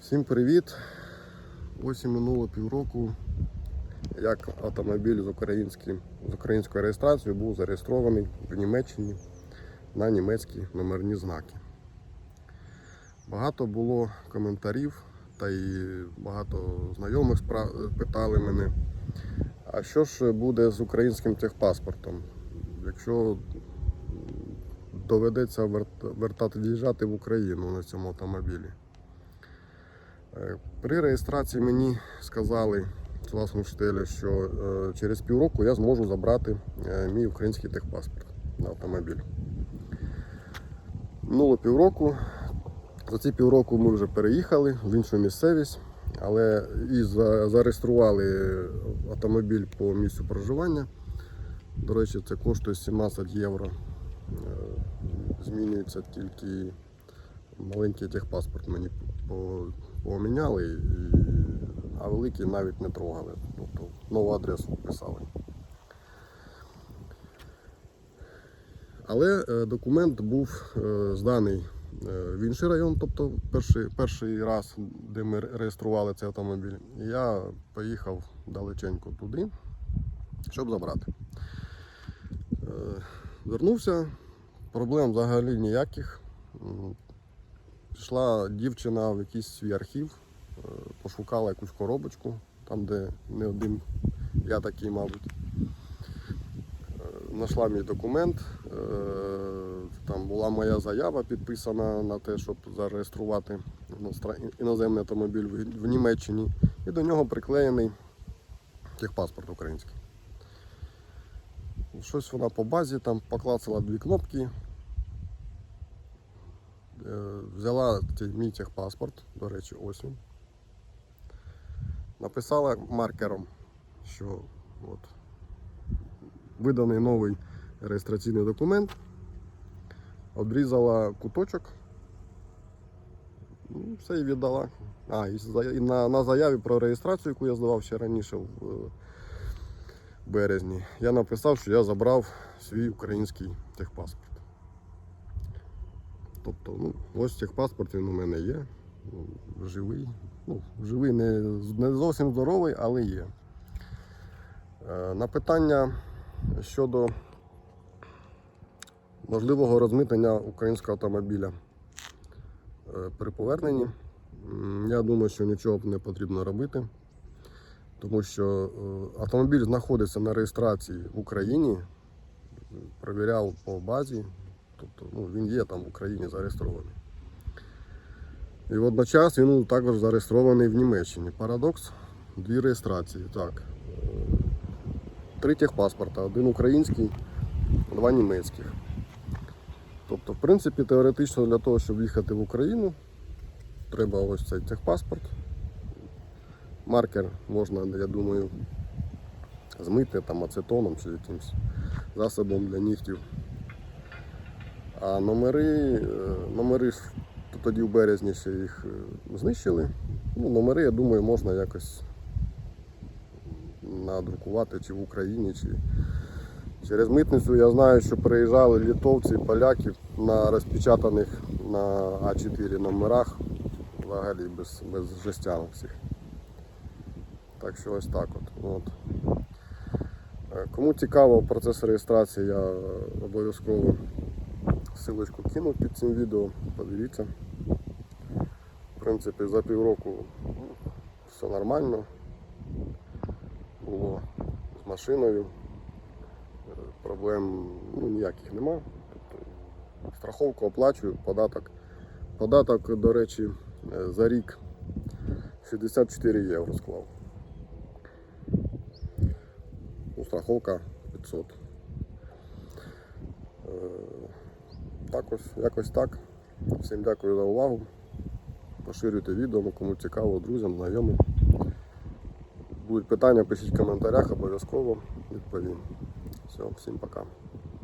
Всім привіт! Ось і минуло півроку, як автомобіль з, з українською реєстрацією був зареєстрований в Німеччині на німецькі номерні знаки. Багато було коментарів, та й багато знайомих питали мене, а що ж буде з українським техпаспортом, якщо доведеться вертати в'їжджати в Україну на цьому автомобілі. Е, При реєстрації мені сказали класному вчителю, що е, через півроку я зможу забрати е, мій український техпаспорт на автомобіль. Минуло півроку. За ці півроку ми вже переїхали в іншу місцевість, але і зареєстрували автомобіль по місцю проживання. До речі, це коштує 17 євро. Змінюється тільки маленький техпаспорт мені по- поміняли, і, а великий навіть не трогали. Тобто нову адресу вписали. Але е, документ був е, зданий е, в інший район, тобто перший, перший раз, де ми реєстрували цей автомобіль. Я поїхав далеченько туди, щоб забрати. Вернувся, проблем взагалі ніяких. Пішла дівчина в якийсь свій архів, е, пошукала якусь коробочку, там, де не один, я такий, мабуть. Е, Знайшла мій документ, е, там була моя заява підписана на те, щоб зареєструвати іноземний автомобіль в- Німеччині, і до нього приклеєний техпаспорт український. Щось вона по базі там поклацала дві кнопки, взяла мій техпаспорт, до речі, ось він. Написала маркером, що от, виданий новий реєстраційний документ, обрізала куточок, ну, все і віддала. А, і на, на заяві про реєстрацію, яку я здавав ще раніше в е, березні, я написав, що я забрав свій український техпаспорт. Тобто, ну, ось техпаспорт він у мене є. Ну, Живий. Ну, живий не, не зовсім здоровий, але є. Е, На питання щодо можливого розмитнення українського автомобіля е, при поверненні, я думаю, що нічого не потрібно робити, тому що е, автомобіль знаходиться на реєстрації в Україні, перевіряв по базі, Тобто ну, він є там в Україні зареєстрований. І водночас він також зареєстрований в Німеччині. Парадокс дві реєстрації. Так. е, Три техпаспорта, один український, два німецьких. Тобто, в принципі, теоретично для того, щоб їхати в Україну, треба ось цей техпаспорт. Маркер можна, я думаю, змити там ацетоном чи якимось засобом для нігтів. А номери, е, номери тоді в березні ще їх е, знищили. Ну, номери, я думаю, можна якось надрукувати чи в Україні, чи через митницю. Я знаю, що приїжджали літовці, поляки на розпечатаних на А4 номерах, взагалі без, без жестянок всіх. Так що ось так от. от. Е, Кому цікаво процес реєстрації, я обов'язково Силочку кинув під цим відео, подивіться. В принципі, за півроку ну, все нормально. Було з машиною. Е, Проблем ну, ніяких нема. Тобто, страховку оплачую, податок. Податок, до речі, е, за рік 64 євро склав. Ну, страховка 500. Так ось, якось так. Всім дякую за увагу. Поширюйте відео, кому цікаво, друзям, знайомим. Будуть питання, пишіть в коментарях, обов'язково відповім. Все, всім пока.